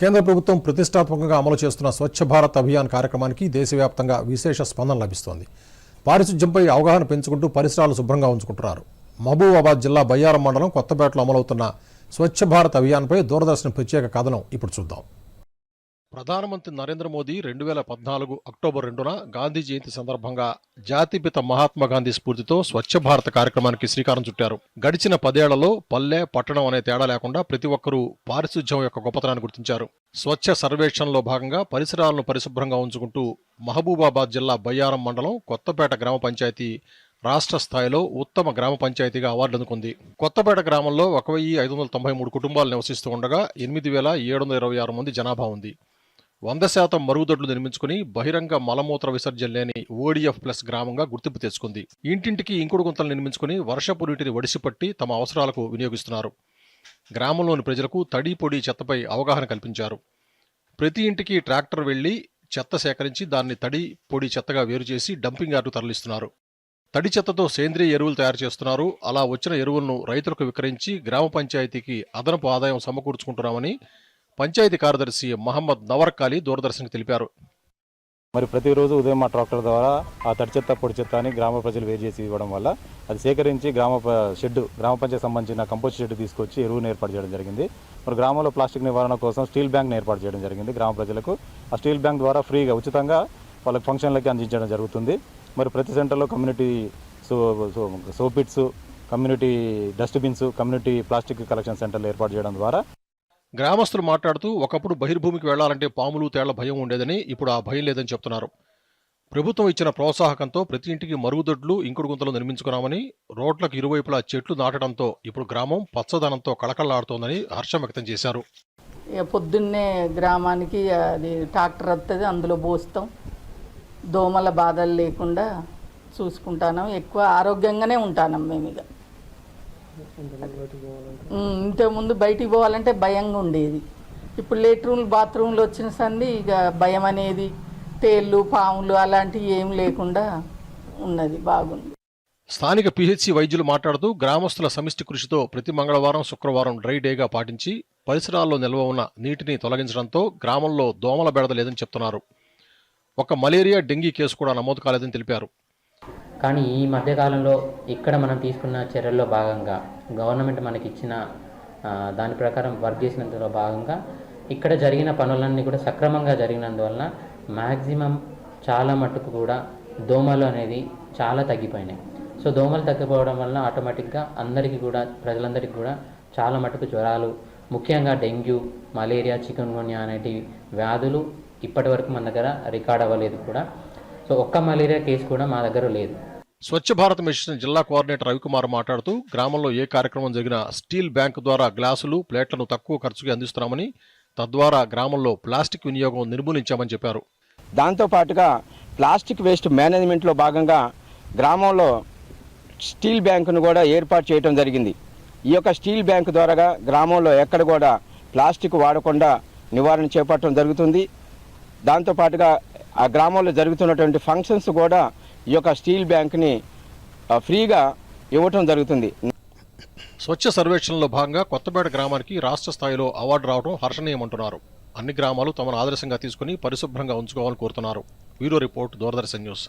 కేంద్ర ప్రభుత్వం ప్రతిష్టాత్మకంగా అమలు చేస్తున్న స్వచ్ఛ భారత్ అభియాన్ కార్యక్రమానికి దేశవ్యాప్తంగా విశేష స్పందన లభిస్తోంది. పారిశుధ్యంపై అవగాహన పెంచుకుంటూ పరిసరాలు శుభ్రంగా ఉంచుకుంటున్నారు. మహబూబాబాద్ జిల్లా బయ్యారం మండలం కొత్తపేటలో అమలవుతున్న స్వచ్ఛ భారత్ అభియాన్పై దూరదర్శన్ ప్రత్యేక కథనం ఇప్పుడు చూద్దాం. ప్రధానమంత్రి నరేంద్ర మోదీ రెండు వేల పద్నాలుగు అక్టోబర్ రెండున గాంధీ జయంతి సందర్భంగా జాతిపిత మహాత్మా గాంధీ స్ఫూర్తితో స్వచ్ఛ భారత కార్యక్రమానికి శ్రీకారం చుట్టారు. గడిచిన పదేళ్ళలో పల్లె పట్టణం అనే తేడా లేకుండా ప్రతి ఒక్కరూ పారిశుధ్యం యొక్క గొప్పతనాన్ని గుర్తించారు. స్వచ్ఛ సర్వేక్షణలో భాగంగా పరిసరాలను పరిశుభ్రంగా ఉంచుకుంటూ మహబూబాబాద్ జిల్లా బయ్యారం మండలం కొత్తపేట గ్రామ పంచాయతీ రాష్ట్ర స్థాయిలో ఉత్తమ గ్రామ పంచాయతీగా అవార్డు అందుకుంది. కొత్తపేట గ్రామంలో ఒక వెయ్యి ఐదు వందల తొంభై మూడు కుటుంబాలు నివసిస్తూ ఉండగా ఎనిమిది వేల ఏడు వందల ఇరవై ఆరు మంది జనాభా ఉంది. వంద శాతం మరుగుదొడ్లు నిర్మించుకుని బహిరంగ మలమూత్ర విసర్జన లేని ఓడిఎఫ్ ప్లస్ గ్రామంగా గుర్తింపు తెచ్చుకుంది. ఇంటింటికి ఇంకుడు గుంతలు నిర్మించుకుని వర్షపు నీటిని వడిసిపట్టి తమ అవసరాలకు వినియోగిస్తున్నారు. గ్రామంలోని ప్రజలకు తడి పొడి చెత్తపై అవగాహన కల్పించారు. ప్రతి ఇంటికి ట్రాక్టర్ వెళ్ళి చెత్త సేకరించి దాన్ని తడి పొడి చెత్తగా వేరు చేసి డంపింగ్ యార్డు తరలిస్తున్నారు. తడి చెత్తతో సేంద్రియ ఎరువులు తయారు చేస్తున్నారు. అలా వచ్చిన ఎరువులను రైతులకు విక్రయించి గ్రామ పంచాయతీకి అదనపు ఆదాయం సమకూర్చుకుంటున్నామని పంచాయతీ కార్యదర్శి మహమ్మద్ నవర్కాలి దూరదర్శన్కి తెలిపారు మరి ప్రతిరోజు ఉదయం మా ట్రాక్టర్ ద్వారా ఆ తడి చెత్త పొడి చెత్త అని గ్రామ ప్రజలు వేరు చేసి ఇవ్వడం వల్ల అది సేకరించి గ్రామ షెడ్ గ్రామ పంచాయతీ సంబంధించిన కంపోస్ట్ షెడ్ తీసుకొచ్చి ఎరువును ఏర్పాటు చేయడం జరిగింది మరి గ్రామంలో ప్లాస్టిక్ నివారణ కోసం స్టీల్ బ్యాంక్ ఏర్పాటు చేయడం జరిగింది గ్రామ ప్రజలకు ఆ స్టీల్ బ్యాంక్ ద్వారా ఫ్రీగా ఉచితంగా వాళ్ళకి ఫంక్షన్లకి అందించడం జరుగుతుంది మరి ప్రతి సెంటర్లో community so so soak pits community dustbins community plastic collection సెంటర్లు ఏర్పాటు చేయడం ద్వారా గ్రామస్తులు మాట్లాడుతూ ఒకప్పుడు బహిర్భూమికి వెళ్ళాలంటే పాములు తేళ్ళ భయం ఉండేదని ఇప్పుడు ఆ భయం లేదని చెప్తున్నారు. ప్రభుత్వం ఇచ్చిన ప్రోత్సాహకంతో ప్రతి ఇంటికి మరుగుదొడ్లు ఇంకుడు గుంతలు నిర్మించుకున్నామని రోడ్లకు ఇరువైపులా చెట్లు నాటడంతో ఇప్పుడు గ్రామం పచ్చదనంతో కళకళలాడుతోందని హర్షం వ్యక్తం చేశారు. ఇక పొద్దున్నే గ్రామానికి అది ట్రాక్టర్ వస్తుంది అందులో పోస్తాం. దోమల బాధలు లేకుండా చూసుకుంటాను. ఎక్కువ ఆరోగ్యంగానే ఉంటాను మేము ఇక ఇంతకుముందు బయటికి పోవాలంటే. భయంగా ఉండేది. ఇప్పుడు లేట్రూమ్లు బాత్రూమ్లు వచ్చిన సంది ఇక భయం అనేది తేళ్ళు పాములు అలాంటివి ఏం లేకుండా ఉన్నది బాగుంది. స్థానిక పిహెచ్సి వైద్యులు మాట్లాడుతూ గ్రామస్తుల సమిష్టి కృషితో ప్రతి మంగళవారం శుక్రవారం డ్రై డేగా పాటించి పరిసరాల్లో నిల్వ ఉన్న నీటిని తొలగించడంతో గ్రామంలో దోమల బెడద లేదని చెప్తున్నారు. ఒక మలేరియా డెంగీ కేసు కూడా నమోదు కాలేదని తెలిపారు. కానీ ఈ మధ్యకాలంలో ఇక్కడ మనం తీసుకున్న చర్యల్లో భాగంగా గవర్నమెంట్ మనకి ఇచ్చిన దాని ప్రకారం వర్క్ చేసినందులో భాగంగా ఇక్కడ జరిగిన పనులన్నీ కూడా సక్రమంగా జరిగినందువలన మ్యాక్సిమం చాలా మట్టుకు కూడా దోమలు అనేది చాలా తగ్గిపోయినాయి. సో దోమలు తగ్గిపోవడం వలన ఆటోమేటిక్గా అందరికీ కూడా ప్రజలందరికీ కూడా చాలా మట్టుకు జ్వరాలు ముఖ్యంగా డెంగ్యూ మలేరియా చికెన్ గున్యా అనేటి వ్యాధులు ఇప్పటివరకు మన దగ్గర రికార్డ్ అవ్వలేదు కూడా. సో ఒక్క మలేరియా కేసు కూడా మా దగ్గర లేదు. స్వచ్ఛ భారత్ మిషన్ జిల్లా కోఆర్డినేటర్ రవికుమార్ మాట్లాడుతూ గ్రామంలో ఏ కార్యక్రమం జరిగినా స్టీల్ బ్యాంక్ ద్వారా గ్లాసులు ప్లేట్లను తక్కువ ఖర్చుకి అందిస్తున్నామని తద్వారా గ్రామంలో ప్లాస్టిక్ వినియోగం నిర్మూలించామని చెప్పారు. దాంతో పాటుగా ప్లాస్టిక్ వేస్ట్ మేనేజ్మెంట్లో భాగంగా గ్రామంలో స్టీల్ బ్యాంకును కూడా ఏర్పాటు చేయడం జరిగింది. ఈ యొక్క స్టీల్ బ్యాంకు ద్వారా గ్రామంలో ఎక్కడ కూడా ప్లాస్టిక్ వాడకుండా నివారణ చేపట్టడం జరుగుతుంది. దాంతో పాటుగా ఆ గ్రామంలో జరుగుతున్నటువంటి ఫంక్షన్స్ కూడా ఈ యొక్క స్టీల్ బ్యాంక్ని ఫ్రీగా ఇవ్వటం జరుగుతుంది. స్వచ్ఛ సర్వేక్షణలో భాగంగా కొత్తపేట గ్రామానికి రాష్ట్ర స్థాయిలో అవార్డు రావడం హర్షణీయమంటున్నారు. అన్ని గ్రామాలు తమను ఆదర్శంగా తీసుకుని పరిశుభ్రంగా ఉంచుకోవాలని కోరుతున్నారు. Bureau report Doordarshan news.